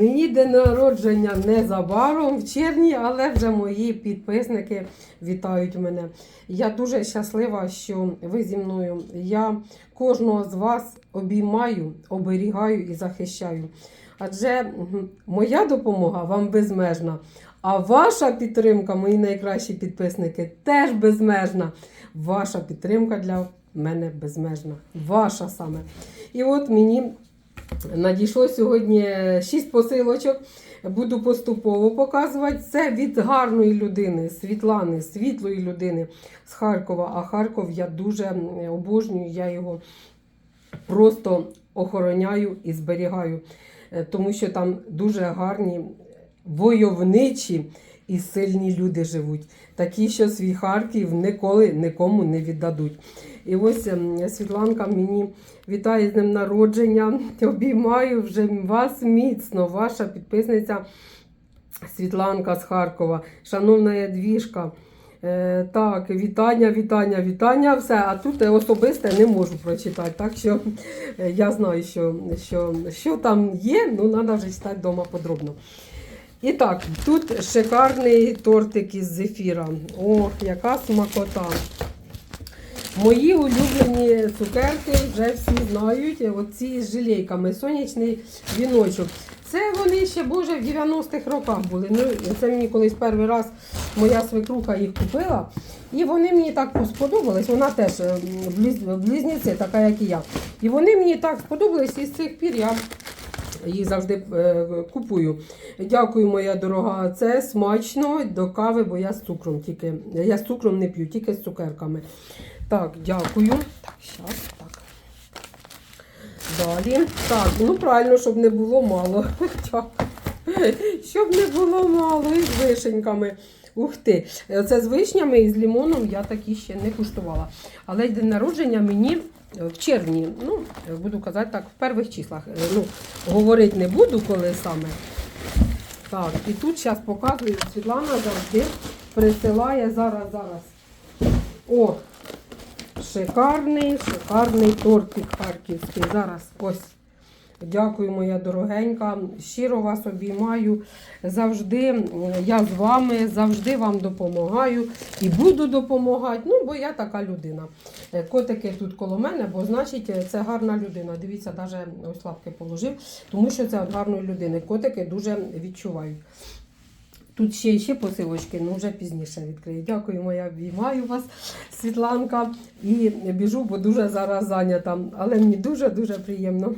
Мені день народження незабаром в червні, але вже мої підписники вітають мене. Я дуже щаслива, що ви зі мною. Я кожного з вас обіймаю, оберігаю і захищаю. Адже моя допомога вам безмежна, а ваша підтримка, мої найкращі підписники, теж безмежна. Ваша підтримка для мене безмежна. Ваша саме. І от мені Надійшло сьогодні 6 посилочок. Буду поступово показувати. Це від гарної людини, Світлани, світлої людини з Харкова. А Харков я дуже обожнюю, я його просто охороняю і зберігаю, Е, тому що там дуже гарні войовничі і сильні люди живуть. Такі, що свій Харків ніколи нікому не віддадуть. І ось ем, Світланка мені вітає з днем народження. Обіймаю вже вас міцно, ваша підписниця Світланка з Харкова, шановна Ядвіжка. Е, так, вітання, вітання, вітання, все. А тут особисте не можу прочитати. Так що е, я знаю, що, що, що там є, ну треба вже читати вдома подробно. І так, тут шикарний тортик із зефіра. О, яка смакота. Мої улюблені цукерки вже всі знають. Оці з жилейками, сонячний віночок. Це вони ще, Боже, в 90-х роках були. Ну, це мені колись перший раз моя свекруха їх купила. І вони мені так сподобались. Вона теж близ- близнюці, така як і я. І вони мені так сподобались, і з цих пір я їх завжди е, купую. Дякую, моя дорога. Це смачно до кави, бо я з цукром тільки. Я з цукром не п'ю, тільки з цукерками. Так, дякую. Так, щас, так. Далі. Так, ну правильно, щоб не було мало. Щоб не було мало і з вишеньками. Ух ти. Це з вишнями і з лимоном я такі ще не куштувала. Але день народження мені в червні, ну, буду казати так, в перших числах. Е, Ну, говорити не буду, коли саме. Так, і тут зараз показую, Світлана завжди присилає зараз, зараз. О, шикарний, шикарний тортик харківський. Зараз ось. Дякую, моя дорогенька. Щиро вас обіймаю. Завжди я з вами, завжди вам допомагаю і буду допомагати. Ну, бо я така людина. Е, Котики тут коло мене, бо значить це гарна людина. Дивіться, навіть ось лапки положив, тому що це гарної людини. Котики дуже відчувають. Тут ще ще посилочки, ну вже пізніше відкрию. Дякую, моя обіймаю вас, Світланка. І біжу, бо дуже зараз зайнята. Але мені дуже-дуже приємно.